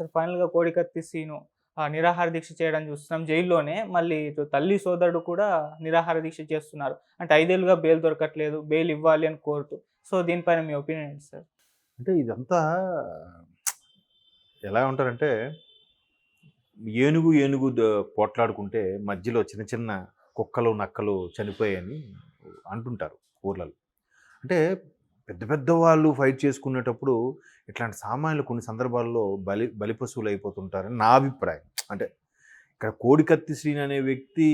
Sir ఫైనల్గా కోడికత్తి scene ఆ, నిరాహార దీక్ష చేయడం చూస్తున్నాం జైల్లోనే. మళ్ళీ ఇటు తల్లి సోదరుడు కూడా నిరాహార దీక్ష చేస్తున్నారు. అంటే ఐదేళ్ళుగా బెయిల్ దొరకట్లేదు బెయిల్ ఇవ్వాలి అని కోరుతూ. సో దీనిపైన మీ ఒపీనియన్ ఏంటి సార్? అంటే ఇదంతా ఎలా ఉంటారంటే ఏనుగు ఏనుగు పోట్లాడుకుంటే మధ్యలో చిన్న చిన్న కుక్కలు నక్కలు చనిపోయాయని అంటుంటారు ఊర్లలో. అంటే పెద్ద పెద్ద వాళ్ళు ఫైట్ చేసుకునేటప్పుడు ఇట్లాంటి సామాన్యులు కొన్ని సందర్భాల్లో బలి బలి పశువులు అయిపోతుంటారని నా అభిప్రాయం. అంటే ఇక్కడ కోడికత్తి శ్రీని అనే వ్యక్తి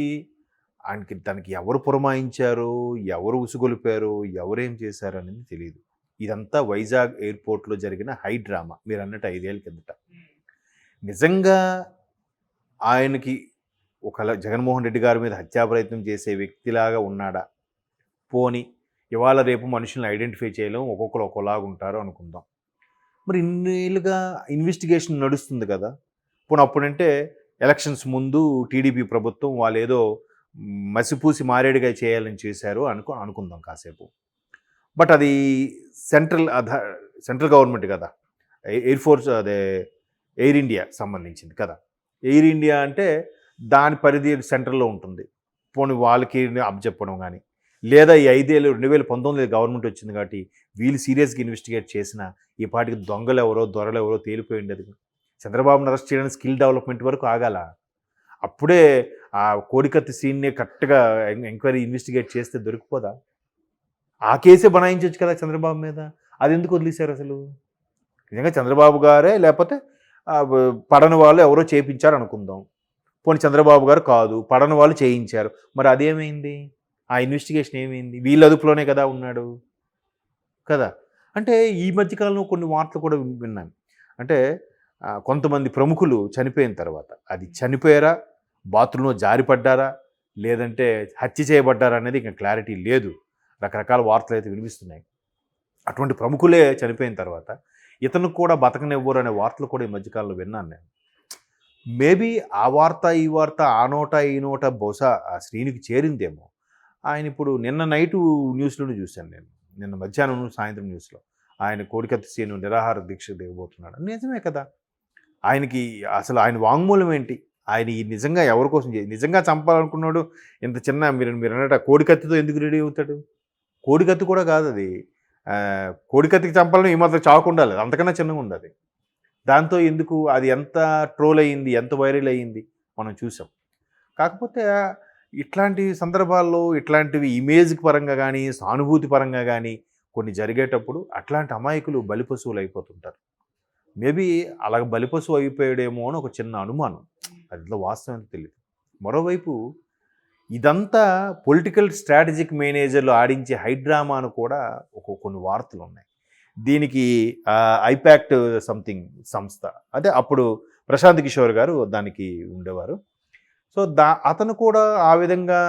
ఆయనకి తనకి ఎవరు పురమాయించారు ఎవరు ఉసుగొలిపారు ఎవరేం చేశారు అనేది తెలియదు ఇదంతా వైజాగ్ ఎయిర్పోర్ట్లో జరిగిన హై డ్రామా. మీరు అన్నట్టు ఐదేళ్ళ కిందట నిజంగా ఆయనకి ఒక జగన్మోహన్ రెడ్డి గారి మీద హత్యా ప్రయత్నం చేసే వ్యక్తిలాగా ఉన్నాడా? పోని ఇవాళ రేపు మనుషులను ఐడెంటిఫై చేయలేం ఒక్కొక్కరు ఒక్కోలాగా ఉంటారు అనుకుందాం. మరి ఇన్నేళ్ళుగా ఇన్వెస్టిగేషన్ నడుస్తుంది కదా. పోనీ అప్పుడంటే ఎలక్షన్స్ ముందు టీడీపీ ప్రభుత్వం వాళ్ళు ఏదో మసిపూసి మారేడుగా చేయాలని చేశారు అనుకో అనుకుందాం కాసేపు. బట్ అది సెంట్రల్ అధ సెంట్రల్ గవర్నమెంట్ కదా. ఎయిర్ ఫోర్స్ అదే ఎయిర్ ఇండియా సంబంధించింది కదా. ఎయిర్ ఇండియా అంటే దాని పరిధి సెంట్రల్లో ఉంటుంది. పోనీ వాళ్ళకి అప్పచెప్పడం కానీ లేదా ఈ ఐదేళ్ళు రెండు వేల పంతొమ్మిది గవర్నమెంట్ వచ్చింది కాబట్టి వీళ్ళు సీరియస్గా ఇన్వెస్టిగేట్ చేసిన ఈ పాటికి దొంగలు ఎవరో దొరలు ఎవరో తేలిపోయి ఉండేది. చంద్రబాబును అరెస్ట్ చేయడానికి స్కిల్ డెవలప్మెంట్ వరకు ఆగాల. అప్పుడే ఆ కోడికత్తి సీన్ని కరెక్ట్గా ఎంక్వైరీ ఇన్వెస్టిగేట్ చేస్తే దొరికిపోదా? ఆ కేసే బనాయించవచ్చు కదా చంద్రబాబు మీద. అది ఎందుకు వదిలేశారు అసలు? నిజంగా చంద్రబాబు గారే లేకపోతే పడన పడని వాళ్ళు ఎవరో చేయించారు అనుకుందాం పోనీ చంద్రబాబు గారు కాదు పడని వాళ్ళు చేయించారు. మరి అదేమైంది? ఆ ఇన్వెస్టిగేషన్ ఏమైంది? వీళ్ళ అదుపులోనే కదా ఉన్నాడు. కదా? అంటే ఈ మధ్యకాలంలో కొన్ని వార్తలు కూడా విన్నాను. అంటే కొంతమంది ప్రముఖులు చనిపోయిన తర్వాత అది చనిపోయారా? బాత్రూంలో జారిపడ్డారా లేదంటే హత్య చేయబడ్డారా అనేది ఇంకా క్లారిటీ లేదు. రకరకాల వార్తలు అయితే వినిపిస్తున్నాయి. అటువంటి ప్రముఖులే చనిపోయిన తర్వాత ఇతను కూడా బతకనివ్వరు అనే వార్తలు కూడా ఈ మధ్యకాలంలో విన్నాను నేను. మేబీ ఆ వార్త ఈ వార్త ఆ నోట ఈ నోట బహుశా ఆ శ్రీనికి చేరిందేమో. ఆయన ఇప్పుడు నిన్న నైటు న్యూస్లోనే చూశాను నేను. నిన్న మధ్యాహ్నం సాయంత్రం న్యూస్లో. ఆయన కోడికత్తి సీను నిరాహార దీక్ష దిగబోతున్నాడు. నిజమే కదా. ఆయనకి అసలు ఆయన వాంగ్మూలం ఏంటి? ఆయన ఈ నిజంగా ఎవరి కోసం నిజంగా చంపాలనుకున్నాడు? ఇంత చిన్న మీరు మీరు అన్నట్టు ఆ కోడికత్తితో ఎందుకు రెడీ అవుతాడు? కోడికత్తి కూడా కాదు అది. కోడికత్తికి చంపాలని ఈ మాత్రం చావకుండా లేదు అంతకన్నా చిన్నగా ఉండాలి. దాంతో ఎందుకు అది ఎంత ట్రోల్ అయ్యింది? ఎంత వైరల్ అయ్యింది? మనం చూసాం. కాకపోతే ఇట్లాంటి సందర్భాల్లో ఇట్లాంటివి ఇమేజ్ పరంగా కానీ సానుభూతి పరంగా కానీ కొన్ని జరిగేటప్పుడు అట్లాంటి అమాయకులు బలిపశువులు అయిపోతుంటారు మేబీ అలాగ బలిపశువు అయిపోయాడేమో అని ఒక చిన్న అనుమానం. అది వాస్తవం తెలియదు మరోవైపు ఇదంతా పొలిటికల్ స్ట్రాటజిక్ మేనేజర్లు ఆడించే హైడ్రామాను కూడా ఒక కొన్ని వార్తలు ఉన్నాయి. దీనికి ఐపాక్ట్ సంథింగ్ సంస్థ. అంటే అప్పుడు ప్రశాంత్ కిషోర్ గారు దానికి ఉండేవారు. సో దా అతను కూడా ఆ విధంగా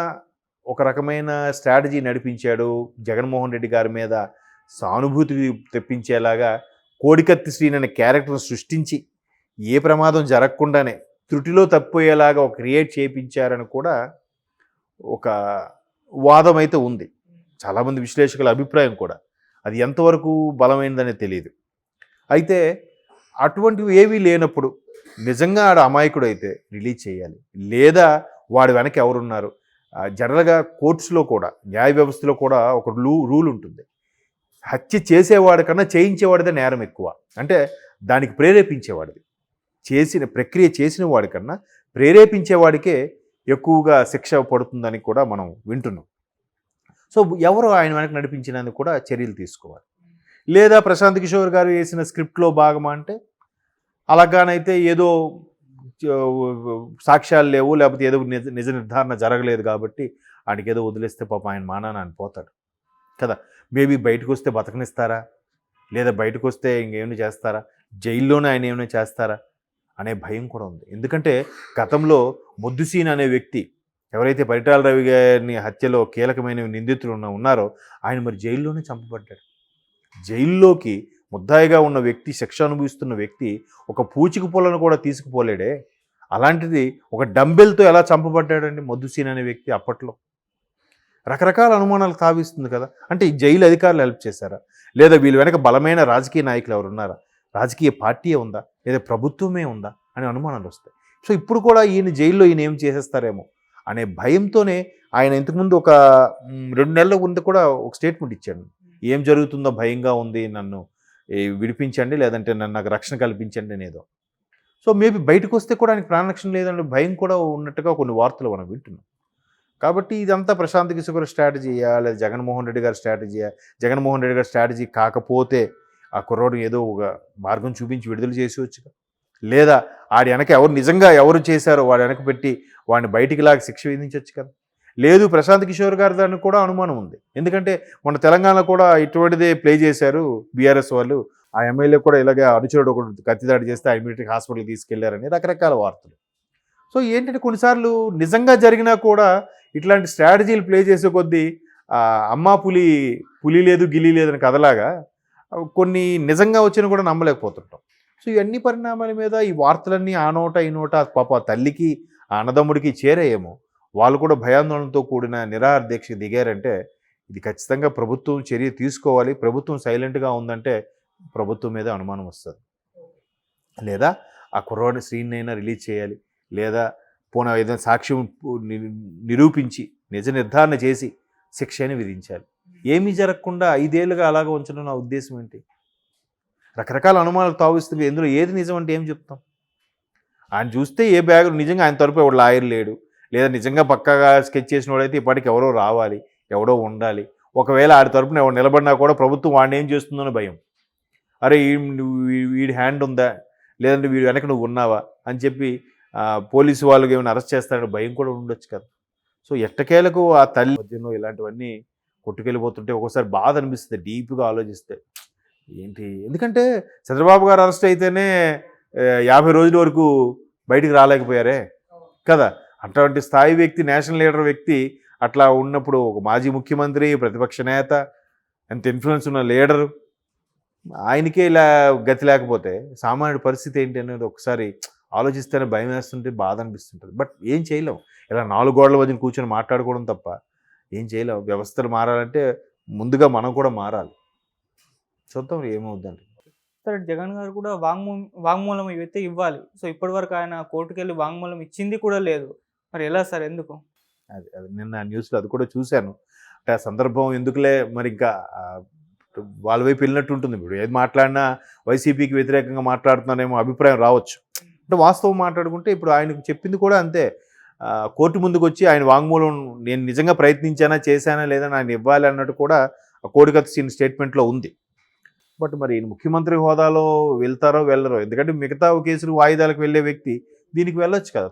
ఒక రకమైన స్ట్రాటజీ నడిపించాడు. జగన్మోహన్ రెడ్డి గారి మీద సానుభూతి తెప్పించేలాగా కోడికత్తి శ్రీని అనే క్యారెక్టర్ను సృష్టించి ఏ ప్రమాదం జరగకుండానే త్రుటిలో తప్పిపోయేలాగా ఒక క్రియేట్ చేయించారని కూడా ఒక వాదం అయితే ఉంది. చాలామంది విశ్లేషకుల అభిప్రాయం కూడా. అది ఎంతవరకు బలమైనదనే తెలియదు అయితే అటువంటివి ఏవీ లేనప్పుడు నిజంగా ఆడ అమాయకుడు అయితే రిలీజ్ చేయాలి. లేదా వాడి వెనక ఎవరున్నారు? జనరల్గా కోర్ట్స్లో కూడా న్యాయ వ్యవస్థలో కూడా ఒక రూ రూల్ ఉంటుంది. హత్య చేసేవాడి కన్నా చేయించేవాడిదే నేరం ఎక్కువ. అంటే దానికి ప్రేరేపించేవాడిది. చేసిన ప్రక్రియ చేసిన వాడికన్నా ప్రేరేపించేవాడికే ఎక్కువగా శిక్ష పడుతుందని కూడా మనం వింటున్నాం. సో ఎవరు ఆయన వెనక నడిపించినందుకు కూడా చర్యలు తీసుకోవాలి. లేదా ప్రశాంత్ కిషోర్ గారు వేసిన స్క్రిప్ట్లో భాగమా అంటే అలాగానైతే ఏదో సాక్ష్యాలు లేవు లేకపోతే ఏదో నిజ నిజ నిర్ధారణ జరగలేదు కాబట్టి ఆయనకి ఏదో వదిలేస్తే పాప ఆయన మానాన ఆయన పోతాడు. కదా? మేబీ బయటకు వస్తే బతకనిస్తారా? లేదా బయటకు వస్తే ఇంకేమైనా చేస్తారా? జైల్లోనే ఆయన ఏమైనా చేస్తారా? అనే భయం కూడా ఉంది. ఎందుకంటే గతంలో ముద్దుసీన్ అనే వ్యక్తి ఎవరైతే పరిటాల రవి గారిని హత్యలో కీలకమైన నిందితులు ఉన్న ఉన్నారో ఆయన మరి జైల్లోనే చంపబడ్డాడు. జైల్లోకి ముద్దాయిగా ఉన్న వ్యక్తి శిక్ష అనుభవిస్తున్న వ్యక్తి ఒక పూచిక పొలను కూడా తీసుకుపోలేడే. అలాంటిది ఒక డంబెల్తో ఎలా చంపబడ్డాడండి మధుసీన్ అనే వ్యక్తి అప్పట్లో? రకరకాల అనుమానాలు తావిస్తుంది కదా. అంటే ఈ జైలు అధికారులు హెల్ప్ చేశారా? లేదా వీళ్ళ వెనక బలమైన రాజకీయ నాయకులు ఎవరు ఉన్నారా? రాజకీయ పార్టీయే ఉందా? లేదా ప్రభుత్వమే ఉందా? అనే అనుమానాలు వస్తాయి. సో ఇప్పుడు కూడా ఈయన జైల్లో ఈయన ఏం చేసేస్తారేమో అనే భయంతోనే ఆయన ఇంతకుముందు ఒక రెండు నెలల ముందు కూడా ఒక స్టేట్మెంట్ ఇచ్చాడు. ఏం జరుగుతుందో భయంగా ఉంది నన్ను విడిపించండి లేదంటే నన్ను నాకు రక్షణ కల్పించండి అనేదో సో మేబీ బయటకు వస్తే కూడా ఆయనకు ప్రాణరక్షణ లేదంటే భయం కూడా ఉన్నట్టుగా కొన్ని వార్తలు మనం వింటున్నాం. కాబట్టి ఇదంతా ప్రశాంత్ కిషోర్ స్ట్రాటజీయా లేదా జగన్మోహన్ రెడ్డి గారి స్ట్రాటజీయా జగన్మోహన్ రెడ్డి గారి స్ట్రాటజీ కాకపోతే ఆ కుర్రోడు ఏదో ఒక మార్గం చూపించి విడుదల చేసేవచ్చుగా లేదా ఆడి వెనక ఎవరు నిజంగా ఎవరు చేశారో వాడి వెనక పెట్టి వాడిని బయటికి లాగా శిక్ష విధించవచ్చు కదా. లేదు ప్రశాంత్ కిషోర్ గారి దానికి కూడా అనుమానం ఉంది. ఎందుకంటే మన తెలంగాణ కూడా ఇటువంటిదే ప్లే చేశారు బీఆర్ఎస్ వాళ్ళు. ఆ ఎమ్మెల్యే కూడా ఇలాగే అనుచరుడు ఒకటి కత్తిదాడి చేస్తే ఇమీడియట్గా హాస్పిటల్కి తీసుకెళ్ళారని రకరకాల వార్తలు. సో ఏంటంటే కొన్నిసార్లు నిజంగా జరిగినా కూడా ఇట్లాంటి స్ట్రాటజీలు ప్లే చేసే కొద్దీ అమ్మా పులి పులి లేదు గిలి లేదని కథలాగా కొన్ని నిజంగా వచ్చినా కూడా నమ్మలేకపోతుంటాం. సో ఇవన్నీ పరిణామాల మీద ఈ వార్తలన్నీ ఆ నోట ఈ నోట పాప తల్లికి అన్నదమ్ముడికి చేరేయేమో. వాళ్ళు కూడా భయాందోళనతో కూడిన నిరాహార దీక్ష దిగారంటే ఇది ఖచ్చితంగా ప్రభుత్వం చర్య తీసుకోవాలి ప్రభుత్వం సైలెంట్గా ఉందంటే ప్రభుత్వం మీద అనుమానం వస్తుంది. లేదా ఆ కుర్రాడి స్క్రీన్ అయినా రిలీజ్ చేయాలి లేదా పోన ఏదైనా సాక్ష్యం నిరూపించి నిజ నిర్ధారణ చేసి శిక్షని విధించాలి. ఏమీ జరగకుండా ఐదేళ్ళుగా అలాగ ఉంచడం నా ఉద్దేశం ఏంటి? రకరకాల అనుమానాలు తావిస్తుంది ఎందులో ఏది నిజం అంటే ఏం చెప్తాం? ఆయన చూస్తే ఏ బ్యాగ్ నిజంగా ఆయన తరపు వాడు లాయర్ లేడు. లేదా నిజంగా పక్కాగా స్కెచ్ చేసిన వాడైతే ఇప్పటికి ఎవరో రావాలి ఎవడో ఉండాలి. ఒకవేళ ఆడి తరపున ఎవరు నిలబడినా కూడా ప్రభుత్వం వాడిని ఏం చేస్తుందని భయం. అరే నువ్వు వీడి హ్యాండ్ ఉందా? లేదంటే వీడి వెనక నువ్వు ఉన్నావా? అని చెప్పి పోలీసు వాళ్ళకి ఏమైనా అరెస్ట్ చేస్తారని భయం కూడా ఉండొచ్చు కదా. సో ఎట్టకేలకు ఆ తల్లి మధ్యలో ఇలాంటివన్నీ కొట్టుకెళ్ళిపోతుంటే ఒక్కోసారి బాధ అనిపిస్తుంది డీప్గా ఆలోచిస్తే. ఏంటి? ఎందుకంటే చంద్రబాబు గారు అరెస్ట్ అయితేనే యాభై రోజుల వరకు బయటికి రాలేకపోయారే కదా. అటువంటి స్థాయి వ్యక్తి నేషనల్ లీడర్ వ్యక్తి అట్లా ఉన్నప్పుడు ఒక మాజీ ముఖ్యమంత్రి ప్రతిపక్ష నేత ఎంత ఇన్ఫ్లుయెన్స్ ఉన్న లీడరు ఆయనకే ఇలా గతి లేకపోతే సామాన్యుడి పరిస్థితి ఏంటి అనేది ఒకసారి ఆలోచిస్తేనే భయం వేస్తుంటే బాధ అనిపిస్తుంటుంది. బట్ ఏం చేయలేం. ఇలా నాలుగు గోడల మధ్యన కూర్చొని మాట్లాడుకోవడం తప్ప ఏం చేయలేం. వ్యవస్థలు మారాలంటే ముందుగా మనం కూడా మారాలి. చూద్దాం ఏమవుద్దండి. సరే జగన్ గారు కూడా వాంగ్మూ వాంగ్మూలం ఇవైతే ఇవ్వాలి. సో ఇప్పటివరకు ఆయన కోర్టుకెళ్ళి వాంగ్మూలం ఇచ్చింది కూడా లేదు. మరి ఎలా సార్? ఎందుకు? అది అది నిన్న న్యూస్లో అది కూడా చూశాను. అంటే ఆ సందర్భం ఎందుకులే మరి ఇంకా వాళ్ళ వైపు వెళ్ళినట్టు ఉంటుంది. ఇప్పుడు ఏది మాట్లాడినా వైసీపీకి వ్యతిరేకంగా మాట్లాడుతున్నానేమో అభిప్రాయం రావచ్చు. అంటే వాస్తవం మాట్లాడుకుంటే ఇప్పుడు ఆయనకు చెప్పింది కూడా అంతే. కోర్టు ముందుకు వచ్చి ఆయన వాంగ్మూలం నేను నిజంగా ప్రయత్నించానా చేశానా లేదా ఆయన ఇవ్వాలి అన్నట్టు కూడా ఆ కోడికత్తి సీన్ స్టేట్మెంట్లో ఉంది. బట్ మరి ముఖ్యమంత్రి హోదాలో వెళ్తారో వెళ్ళరో? ఎందుకంటే మిగతా కేసులు వాయిదాలకు వెళ్ళే వ్యక్తి దీనికి వెళ్ళొచ్చు కదా.